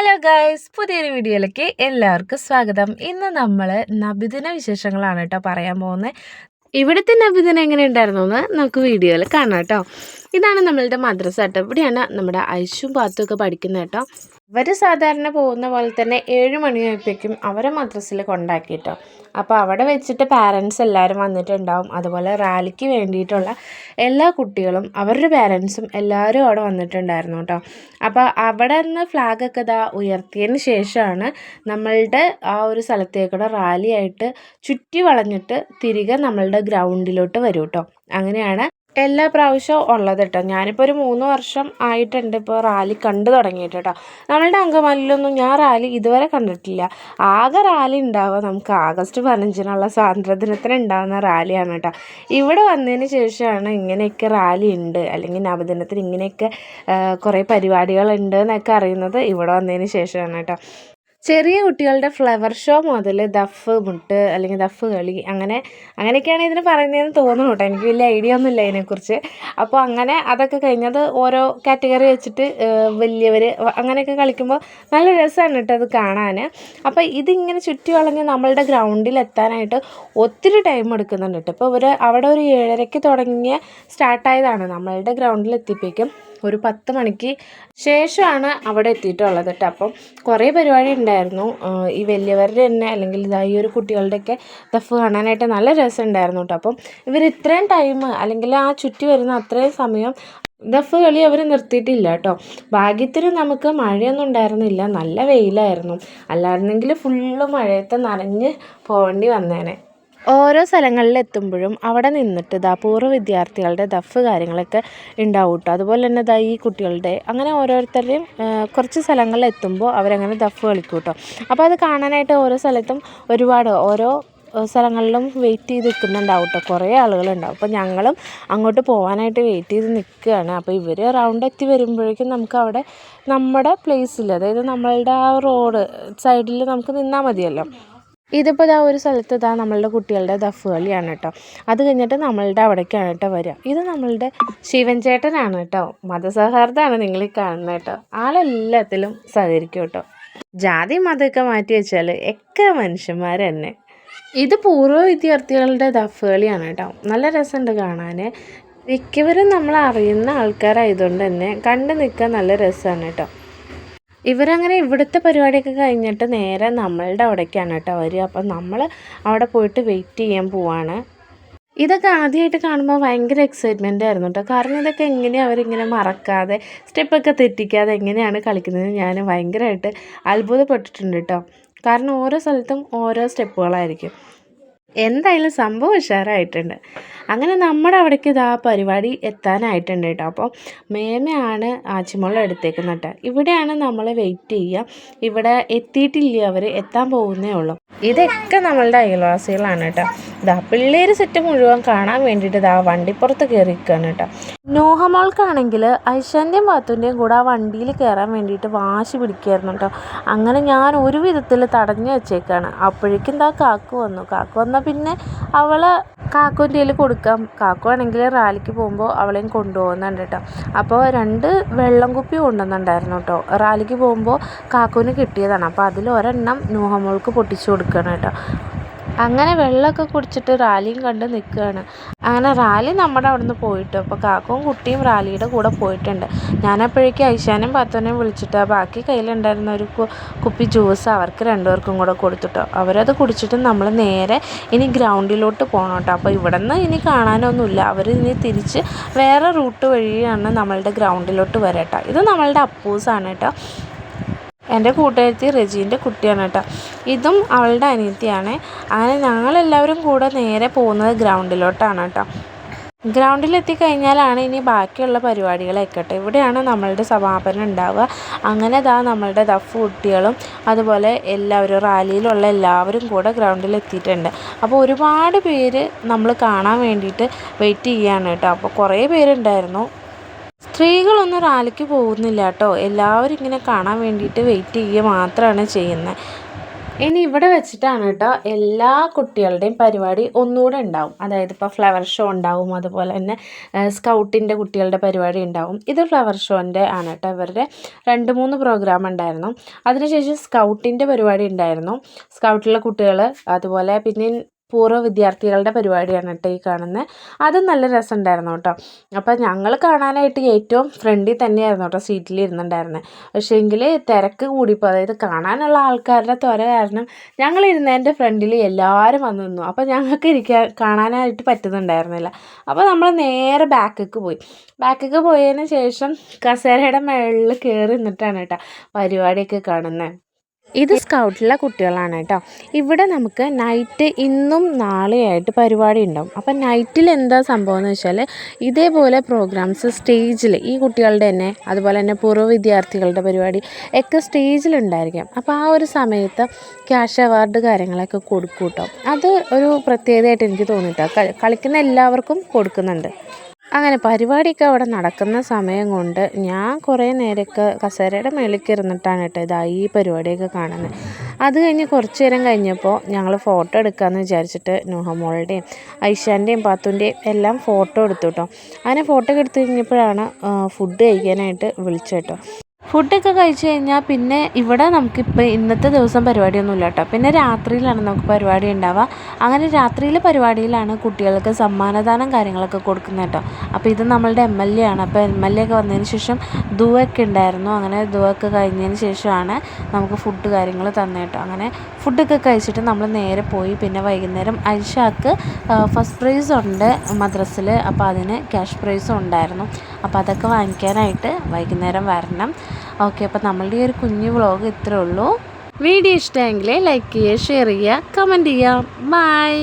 Hello guys പുതിയൊരു വീഡിയോയിലേക്ക് എല്ലാവർക്കും സ്വാഗതം. ഇന്ന് നമ്മൾ നബിദിന വിശേഷങ്ങളാണ് കേട്ടോ പറയാൻ പോകുന്നത് ഇവിടുത്തെ നബിദിനം എങ്ങനെ ഉണ്ടായിരുന്നു എന്ന് നമുക്ക് വീഡിയോയിൽ കാണാം കേട്ടോ ഇതാണ് നമ്മളുടെ മദ്രസ കേട്ടോ ഇവിടെയാണ് നമ്മുടെ ഐശും പാത്തും ഒക്കെ പഠിക്കുന്നത് കേട്ടോ അവർ സാധാരണ പോകുന്ന പോലെ തന്നെ ഏഴ് മണിയായപ്പോഴേക്കും അവരെ മദ്രസിൽ കൊണ്ടാക്കി കേട്ടോ അപ്പോൾ അവിടെ വെച്ചിട്ട് പാരൻസ് എല്ലാവരും വന്നിട്ടുണ്ടാവും. അതുപോലെ റാലിക്ക് വേണ്ടിയിട്ടുള്ള എല്ലാ കുട്ടികളും അവരുടെ പാരൻസും എല്ലാവരും അവിടെ വന്നിട്ടുണ്ടായിരുന്നു കേട്ടോ അപ്പോൾ അവിടെ നിന്ന് ഫ്ലാഗൊക്കെ ഇതാ ഉയർത്തിയതിന് ശേഷമാണ് നമ്മളുടെ ആ ഒരു സ്ഥലത്തേക്കൂടെ റാലിയായിട്ട് ചുറ്റി വളഞ്ഞിട്ട് തിരികെ നമ്മളുടെ ഗ്രൗണ്ടിലോട്ട് വരും കേട്ടോ അങ്ങനെയാണ് എല്ലാ പ്രാവശ്യവും ഉള്ളത് കേട്ടോ ഞാനിപ്പോൾ ഒരു മൂന്ന് വർഷം ആയിട്ടുണ്ട് ഇപ്പോൾ റാലി കണ്ടു തുടങ്ങിയിട്ട് കേട്ടോ നമ്മളുടെ അങ്കമാലിയിലൊന്നും ഞാൻ റാലി ഇതുവരെ കണ്ടിട്ടില്ല. ആകെ റാലി ഉണ്ടാവുക നമുക്ക് ആഗസ്റ്റ് പതിനഞ്ചിനുള്ള സ്വാതന്ത്ര്യദിനത്തിന് ഉണ്ടാകുന്ന റാലിയാണ് കേട്ടോ ഇവിടെ വന്നതിന് ശേഷമാണ് ഇങ്ങനെയൊക്കെ റാലി ഉണ്ട്. അല്ലെങ്കിൽ നവദിനത്തിന് ഇങ്ങനെയൊക്കെ കുറേ പരിപാടികളുണ്ട് എന്നൊക്കെ അറിയുന്നത് ഇവിടെ വന്നതിന് ശേഷമാണ് കേട്ടോ ചെറിയ കുട്ടികളുടെ ഫ്ലവർ ഷോ മുതൽ ദഫ് മുട്ട് അല്ലെങ്കിൽ ദഫ് കളി അങ്ങനെ അങ്ങനെയൊക്കെയാണ് ഇതിന് പറയുന്നതെന്ന് തോന്നുന്നു കേട്ടോ. എനിക്ക് വലിയ ഐഡിയ ഒന്നുമില്ല അതിനെക്കുറിച്ച് അപ്പോൾ അങ്ങനെ അതൊക്കെ കഴിഞ്ഞത് ഓരോ കാറ്റഗറി വെച്ചിട്ട് വലിയവർ അങ്ങനെയൊക്കെ കളിക്കുമ്പോൾ നല്ല രസമാണ് കേട്ടോ അത് കാണാൻ അപ്പോൾ ഇതിങ്ങനെ ചുറ്റി വളഞ്ഞ് നമ്മളുടെ ഗ്രൗണ്ടിൽ എത്താനായിട്ട് ഒത്തിരി ടൈം എടുക്കുന്നുണ്ട് കേട്ടോ. ഇപ്പോൾ ഒരു അവിടെ ഒരു ഏഴരയ്ക്ക് തുടങ്ങിയ സ്റ്റാർട്ടായതാണ് നമ്മളുടെ ഗ്രൗണ്ടിൽ എത്തിയപ്പോഴേക്കും ഒരു പത്ത് മണിക്ക് ശേഷമാണ് അവിടെ എത്തിയിട്ടുള്ളത് കേട്ടോ. അപ്പം കുറേ പരിപാടി ഉണ്ടായിരുന്നു. ഈ വലിയവരുടെ തന്നെ അല്ലെങ്കിൽ ഇതാ ഈ ഒരു കുട്ടികളുടെയൊക്കെ ദഫ് കാണാനായിട്ട് നല്ല രസം ഉണ്ടായിരുന്നു കേട്ടോ. അപ്പം ഇവർ ഇത്രയും ടൈം അല്ലെങ്കിൽ ആ ചുറ്റി വരുന്ന അത്രയും സമയം ദഫ് കളി അവർ നിർത്തിയിട്ടില്ല കേട്ടോ. ഭാഗ്യത്തിന് നമുക്ക് മഴയൊന്നും ഉണ്ടായിരുന്നില്ല. നല്ല വെയിലായിരുന്നു. അല്ലായിരുന്നെങ്കിൽ ഫുള്ള് മഴയത്ത് നനഞ്ഞ് പോകേണ്ടി വന്നേനെ. ഓരോ സ്ഥലങ്ങളിൽ എത്തുമ്പോഴും അവിടെ നിന്നിട്ട് ഇതാ പൂർവ വിദ്യാർത്ഥികളുടെ ദഫ് കാര്യങ്ങളൊക്കെ ഉണ്ടാവും കേട്ടോ അതുപോലെ തന്നെ ഇതാ ഈ കുട്ടികളുടെ അങ്ങനെ ഓരോരുത്തരുടെയും കുറച്ച് സ്ഥലങ്ങളിൽ എത്തുമ്പോൾ അവരങ്ങനെ ദഫ് കളിക്കും കേട്ടോ അപ്പോൾ അത് കാണാനായിട്ട് ഓരോ സ്ഥലത്തും ഒരുപാട് ഓരോ സ്ഥലങ്ങളിലും വെയിറ്റ് ചെയ്ത് നിൽക്കുന്നുണ്ടാവും കേട്ടോ കുറേ ആളുകളുണ്ടാവും. അപ്പോൾ ഞങ്ങളും അങ്ങോട്ട് പോകാനായിട്ട് വെയിറ്റ് ചെയ്ത് നിൽക്കുകയാണ്. അപ്പോൾ ഇവർ റൗണ്ട് എത്തി വരുമ്പോഴേക്കും നമുക്ക് അവിടെ നമ്മുടെ പ്ലേസിൽ അതായത് നമ്മളുടെ ആ റോഡ് സൈഡിൽ നമുക്ക് നിന്നാൽ മതിയല്ലോ. ഇതിപ്പോൾ ഇതാ ഒരു സ്ഥലത്ത് ഇതാ നമ്മളുടെ കുട്ടികളുടെ ദഫ് കളിയാണ് കേട്ടോ അത് കഴിഞ്ഞിട്ട് നമ്മളുടെ അവിടേക്കാണ് കേട്ടോ വരിക ഇത് നമ്മളുടെ ശിവൻ ചേട്ടനാണ് കേട്ടോ മതസൗഹാർദ്ദമാണ് നിങ്ങൾ ഈ കാണുന്നത് കേട്ടോ ആളെല്ലാത്തിലും സഹകരിക്കും കേട്ടോ ജാതി മതമൊക്കെ മാറ്റി വെച്ചാൽ ഒക്കെ മനുഷ്യന്മാർ തന്നെ. ഇത് പൂർവ വിദ്യാർത്ഥികളുടെ ദഫ് കളിയാണ് കേട്ടോ നല്ല രസമുണ്ട് കാണാൻ മിക്കവരും നമ്മൾ അറിയുന്ന ആൾക്കാരായതുകൊണ്ട് തന്നെ കണ്ടു നിൽക്കാൻ നല്ല രസമാണ് കേട്ടോ ഇവരങ്ങനെ ഇവിടുത്തെ പരിപാടിയൊക്കെ കഴിഞ്ഞിട്ട് നേരെ നമ്മളുടെ അവിടേക്കാണ് കേട്ടോ വരിക. അപ്പം നമ്മൾ അവിടെ പോയിട്ട് വെയിറ്റ് ചെയ്യാൻ പോവാണ്. ഇതൊക്കെ ആദ്യമായിട്ട് കാണുമ്പോൾ ഭയങ്കര എക്സൈറ്റ്മെന്റ് ആയിരുന്നു കേട്ടോ. കാരണം ഇതൊക്കെ എങ്ങനെയാണ് അവരിങ്ങനെ മറക്കാതെ സ്റ്റെപ്പൊക്കെ തെറ്റിക്കാതെ എങ്ങനെയാണ് കളിക്കുന്നത് ഞാൻ ഭയങ്കരമായിട്ട് അത്ഭുതപ്പെട്ടിട്ടുണ്ട് കേട്ടോ. കാരണം ഓരോ സ്ഥലത്തും ഓരോ സ്റ്റെപ്പുകളായിരിക്കും എന്തായാലും സംഭവം ഉഷാറായിട്ടുണ്ട്. അങ്ങനെ നമ്മുടെ അവിടേക്ക് ഇതാ പരിപാടി എത്താനായിട്ടുണ്ട് കേട്ടോ. അപ്പോൾ മേമയാണ് ആച്ചിമുള്ള എടുത്തേക്കുന്നത് കേട്ടോ. ഇവിടെയാണ് നമ്മൾ വെയിറ്റ് ചെയ്യുക. ഇവിടെ എത്തിയിട്ടില്ല അവർ? എത്താൻ പോകുന്നേ ഉള്ളൂ. ഇതൊക്കെ നമ്മളുടെ അയൽവാസികളാണ് കേട്ടോ. ഇതാ പിള്ളേർ സെറ്റ് മുഴുവൻ കാണാൻ വേണ്ടിയിട്ട് ഇതാ വണ്ടിപ്പുറത്ത് കയറി നിൽക്കുകയാണ് കേട്ടോ നോഹമോൾക്കാണെങ്കിൽ ഐശാന്റെയും പാത്തുന്റെയും കൂടെ ആ വണ്ടിയിൽ കയറാൻ വേണ്ടിയിട്ട് വാശി പിടിക്കുകയായിരുന്നു കേട്ടോ. അങ്ങനെ ഞാൻ ഒരു വിധത്തിൽ തടഞ്ഞു വെച്ചേക്കാണ്. അപ്പോഴേക്കും ഇതാ കാക്കു വന്നു. കാക്കു വന്നാൽ പിന്നെ അവളെ കാക്കുവിന്റെ കയ്യിൽ കൊടുക്കാം. കാക്കു ആണെങ്കിൽ റാലിക്ക് പോകുമ്പോൾ അവളെയും കൊണ്ടുപോകുന്നുണ്ട് കേട്ടോ അപ്പോൾ രണ്ട് വെള്ളം കുപ്പി കൊണ്ടുവന്നിട്ടുണ്ടായിരുന്നു കേട്ടോ റാലിക്ക് പോകുമ്പോൾ കാക്കുവിന് കിട്ടിയതാണ്. അപ്പോൾ അതിൽ ഒരെണ്ണം നൂഹമോൾക്ക് പൊട്ടിച്ചു കൊടുക്കണം കേട്ടോ അങ്ങനെ വെള്ളമൊക്കെ കുടിച്ചിട്ട് റാലിയും കണ്ട് നിൽക്കുകയാണ്. അങ്ങനെ റാലി നമ്മുടെ അവിടെ നിന്ന് പോയിട്ട് അപ്പോൾ കാക്കവും കുട്ടിയും റാലിയുടെ കൂടെ പോയിട്ടുണ്ട്. ഞാനപ്പോഴേക്കും ഐശാനും പത്തനെയും വിളിച്ചിട്ട് ബാക്കി കയ്യിലുണ്ടായിരുന്ന ഒരു കുപ്പി ജ്യൂസ് അവർക്ക് രണ്ടുപേർക്കും കൂടെ കൊടുത്തിട്ടോ. അവരത് കുടിച്ചിട്ട് നമ്മൾ നേരെ ഇനി ഗ്രൗണ്ടിലോട്ട് പോകണം കേട്ടോ. അപ്പോൾ ഇവിടെ നിന്ന് ഇനി കാണാനൊന്നുമില്ല. അവർ ഇനി തിരിച്ച് വേറെ റൂട്ട് വഴിയാണ് നമ്മളുടെ ഗ്രൗണ്ടിലോട്ട് വരട്ടോ ഇത് നമ്മളുടെ അപ്പൂസാണ് കേട്ടോ. എന്റെ കൂട്ടുകാരത്തി റെജീന്റെ കുട്ടിയാണ് കേട്ടോ. ഇതും അവളുടെ അനിയത്തിയാണ്. അങ്ങനെ ഞങ്ങളെല്ലാവരും കൂടെ നേരെ പോകുന്നത് ഗ്രൗണ്ടിലോട്ടാണ് കേട്ടോ. ഗ്രൗണ്ടിലെത്തി കഴിഞ്ഞാലാണ് ഇനി ബാക്കിയുള്ള പരിപാടികളൊക്കെ കേട്ടോ ഇവിടെയാണ് നമ്മളുടെ സമാപനം ഉണ്ടാവുക. അങ്ങനെ ഇതാ നമ്മളുടെ ദഫ് കുട്ടികളും അതുപോലെ എല്ലാവരും റാലിയിലുള്ള എല്ലാവരും കൂടെ ഗ്രൗണ്ടിലെത്തിയിട്ടുണ്ട്. അപ്പോൾ ഒരുപാട് പേര് നമ്മൾ കാണാൻ വേണ്ടിയിട്ട് വെയിറ്റ് ചെയ്യുകയാണ് കേട്ടോ. അപ്പോൾ കുറേ പേരുണ്ടായിരുന്നു. സ്ത്രീകളൊന്നും റാലിക്ക് പോകുന്നില്ല കേട്ടോ. എല്ലാവരും ഇങ്ങനെ കാണാൻ വേണ്ടിയിട്ട് വെയിറ്റ് ചെയ്യുക മാത്രമാണ് ചെയ്യുന്നത് ഇനി ഇവിടെ വെച്ചിട്ടാണ് കേട്ടോ എല്ലാ കുട്ടികളുടെയും പരിപാടി ഒന്നുകൂടെ ഉണ്ടാവും. അതായത് ഇപ്പോൾ ഫ്ലവർ ഷോ ഉണ്ടാവും. അതുപോലെ തന്നെ സ്കൗട്ടിന്റെ കുട്ടികളുടെ പരിപാടി ഉണ്ടാവും. ഇത് ഫ്ലവർ ഷോന്റെ ആണ് കേട്ടോ. ഇവരുടെ രണ്ട് മൂന്ന് പ്രോഗ്രാം ഉണ്ടായിരുന്നു. അതിനുശേഷം സ്കൗട്ടിന്റെ പരിപാടി ഉണ്ടായിരുന്നു. സ്കൗട്ടിലെ കുട്ടികൾ അതുപോലെ പിന്നെ പൂർവ വിദ്യാർത്ഥികളുടെ പരിപാടിയാണ് കേട്ടോ ഈ കാണുന്നത് അതും നല്ല രസമുണ്ടായിരുന്നു കേട്ടോ. അപ്പോൾ ഞങ്ങൾ കാണാനായിട്ട് ഏറ്റവും ഫ്രണ്ടിൽ തന്നെയായിരുന്നു കേട്ടോ സീറ്റിൽ ഇരുന്നുണ്ടായിരുന്നത് പക്ഷേ എങ്കിൽ തിരക്ക് കൂടിപ്പോൾ അതായത് കാണാനുള്ള ആൾക്കാരുടെ ത്വര കാരണം ഞങ്ങൾ ഇരുന്നതിന്റെ ഫ്രണ്ടിൽ എല്ലാവരും വന്നു നിന്നു. അപ്പോൾ ഞങ്ങൾക്ക് ഇരിക്കാൻ കാണാനായിട്ട് പറ്റുന്നുണ്ടായിരുന്നില്ല. അപ്പോൾ നമ്മൾ നേരെ ബാക്കേക്ക് പോയി. ബാക്കേക്ക് പോയതിന് ശേഷം കസേരയുടെ മുകളിൽ കയറി നിന്നിട്ടാണ് കേട്ടോ പരിപാടിയൊക്കെ കാണുന്നത് ഇത് സ്കൗട്ടിലെ കുട്ടികളാണ് കേട്ടോ. ഇവിടെ നമുക്ക് നൈറ്റ് ഇന്നും നാളെയായിട്ട് പരിപാടി ഉണ്ടാവും. അപ്പം നൈറ്റിൽ എന്താ സംഭവം എന്ന് വെച്ചാൽ ഇതേപോലെ പ്രോഗ്രാംസ് സ്റ്റേജിൽ ഈ കുട്ടികളുടെ തന്നെ അതുപോലെ തന്നെ പൂർവ വിദ്യാർത്ഥികളുടെ പരിപാടി ഒക്കെ സ്റ്റേജിലുണ്ടായിരിക്കാം അപ്പോൾ ആ ഒരു സമയത്ത് ക്യാഷ് അവാർഡ് കാര്യങ്ങളൊക്കെ കൊടുക്കും കേട്ടോ. അത് ഒരു പ്രത്യേകതയായിട്ട് എനിക്ക് തോന്നിയിട്ടോ കളിക്കുന്ന എല്ലാവർക്കും കൊടുക്കുന്നുണ്ട്. അങ്ങനെ പരിപാടിയൊക്കെ അവിടെ നടക്കുന്ന സമയം കൊണ്ട് ഞാൻ കുറേ നേരമൊക്കെ കസേരയുടെ മേളിൽ ഇരുന്നിട്ടാണ് കേട്ടോ ഇതാ ഈ പരിപാടിയൊക്കെ കാണുന്നത്. അത് കഴിഞ്ഞ് കുറച്ച് നേരം കഴിഞ്ഞപ്പോൾ ഞങ്ങൾ ഫോട്ടോ എടുക്കാമെന്ന് വിചാരിച്ചിട്ട് നുഹമോളുടെയും ഐഷാന്റെയും പാത്തുന്റെയും എല്ലാം ഫോട്ടോ എടുത്തു കേട്ടോ. അങ്ങനെ ഫോട്ടോ ഒക്കെ എടുത്തു കഴിഞ്ഞപ്പോഴാണ് ഫുഡ് കഴിക്കാനായിട്ട് വിളിച്ചു കേട്ടോ. ഫുഡൊക്കെ കഴിച്ച് കഴിഞ്ഞാൽ പിന്നെ ഇവിടെ നമുക്കിപ്പോൾ ഇന്നത്തെ ദിവസം പരിപാടിയൊന്നുമില്ല കേട്ടോ. പിന്നെ രാത്രിയിലാണ് നമുക്ക് പരിപാടി ഉണ്ടാവുക. അങ്ങനെ രാത്രിയിലെ പരിപാടിയിലാണ് കുട്ടികൾക്ക് സമ്മാനദാനം കാര്യങ്ങളൊക്കെ കൊടുക്കുന്നത് കേട്ടോ. അപ്പോൾ ഇത് നമ്മളുടെ എം എൽ എ ആണ്. അപ്പോൾ എം എൽ എ ഒക്കെ വന്നതിന് ശേഷം ദുവൊക്കെ ഉണ്ടായിരുന്നു. അങ്ങനെ ദുവൊക്കെ കഴിഞ്ഞതിന് ശേഷമാണ് നമുക്ക് ഫുഡ് കാര്യങ്ങൾ തന്നെ കേട്ടോ. അങ്ങനെ ഫുഡൊക്കെ കഴിച്ചിട്ട് നമ്മൾ നേരെ പോയി. പിന്നെ വൈകുന്നേരം ഐഷാക്ക് ഫസ്റ്റ് പ്രൈസ് ഉണ്ട് മദ്രസിൽ അപ്പോൾ അതിന് ക്യാഷ് പ്രൈസും ഉണ്ടായിരുന്നു. അപ്പോൾ അതൊക്കെ വാങ്ങിക്കാനായിട്ട് വൈകുന്നേരം വരണം. ഓക്കെ അപ്പോൾ നമ്മളുടെ ഈ ഒരു കുഞ്ഞു വ്ളോഗ് ഇത്രേ ഉള്ളൂ. വീഡിയോ ഇഷ്ടമെങ്കിൽ ലൈക്ക് ചെയ്യുക ഷെയർ ചെയ്യുക കമന്റ് ചെയ്യുക. ബൈ